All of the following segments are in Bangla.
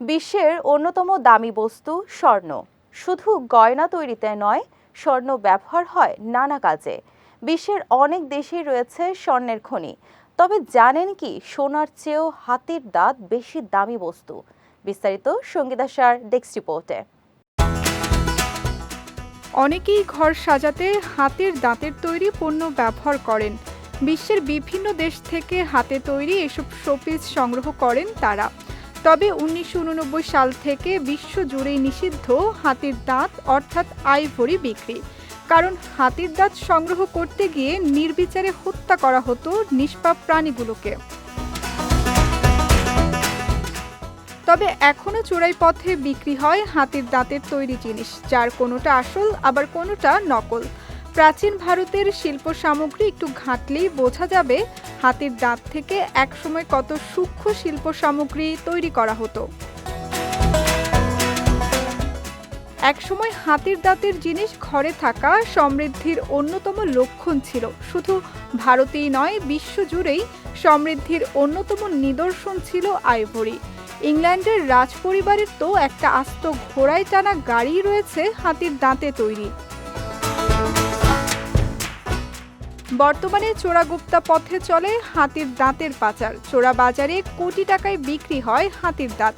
বিশ্বের অন্যতম দামি বস্তু স্বর্ণ। শুধু গয়না তৈরিতে নয়, স্বর্ণ ব্যবহার হয় নানা কাজে। বিশ্বের অনেক দেশেই রয়েছে স্বর্ণের খনি। তবে জানেন কি, সোনার চেয়েও হাতির দাঁত বেশি দামি বস্তু? বিস্তারিত সঙ্গীতাসার ডেস্ক রিপোর্টে। অনেকেই ঘর সাজাতে হাতের দাঁতের তৈরি পণ্য ব্যবহার করেন। বিশ্বের বিভিন্ন দেশ থেকে হাতে তৈরি এসব শোপিস সংগ্রহ করেন তারা। তবে উনিশশো উননব্বই সাল থেকে বিশ্ব জুড়েই নিষিদ্ধ হাতির দাঁত, অর্থাৎ আইভরি বিক্রি। কারণ হাতির দাঁত সংগ্রহ করতে গিয়ে নির্বিচারে হত্যা করা হতো নিষ্পাপ প্রাণীগুলোকে। তবে এখনও চোরাই পথে বিক্রি হয় হাতির দাঁতের তৈরি জিনিস, যার কোনোটা আসল, আবার কোনোটা নকল। প্রাচীন ভারতের শিল্প সামগ্রী একটু ঘাঁটলেই বোঝা যাবে হাতির দাঁত থেকে একসময় কত সূক্ষ্ম শিল্প সামগ্রী তৈরি করা হতো। একসময় হাতির দাঁতের জিনিস ঘরে থাকা সমৃদ্ধির অন্যতম লক্ষণ ছিল। শুধু ভারতেই নয় বিশ্বজুড়েই সমৃদ্ধির অন্যতম নিদর্শন ছিল আইভরি। ইংল্যান্ডের রাজপরিবারের তো একটা আস্ত ঘোড়ায় টানা গাড়ি রয়েছে হাতির দাঁতে তৈরি। বর্তমানে চোরাগুপ্তা পথে চলে হাতির দাঁতের পাচার। চোরা বাজারে কোটি টাকায় বিক্রি হয় হাতির দাঁত।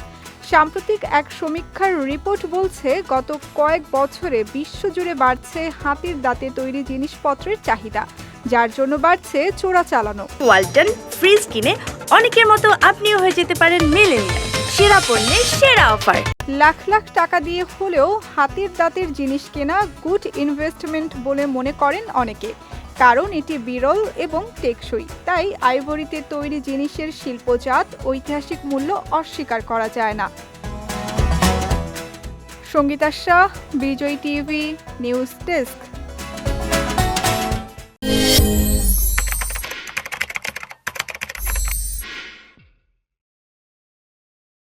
সাম্প্রতিক এক সমীক্ষার রিপোর্ট বলছে, গত কয়েক বছরে বিশ্বজুড়ে বাড়ছে হাতির দাঁতে তৈরি জিনিসপত্রের চাহিদা, যার জন্য বাড়ছে চোরা চালানো। ওয়ালটন ফ্রিজ কিনে অনেকের মতো আপনিও হয়ে যেতে পারেন মেলেনিয়া সেরা পণ্যের সেরা অফার। লাখ লাখ টাকা দিয়ে হলেও হাতির দাঁতের জিনিস কেনা গুড ইনভেস্টমেন্ট বলে মনে করেন অনেকে। কারণ এটি বিরল এবং টেকসই। তাই আইভরিতে তৈরি জিনিসের শিল্পজাত ঐতিহাসিক মূল্য অস্বীকার করা যায় না। Sangeeta Shah, Vijay TV, news desk.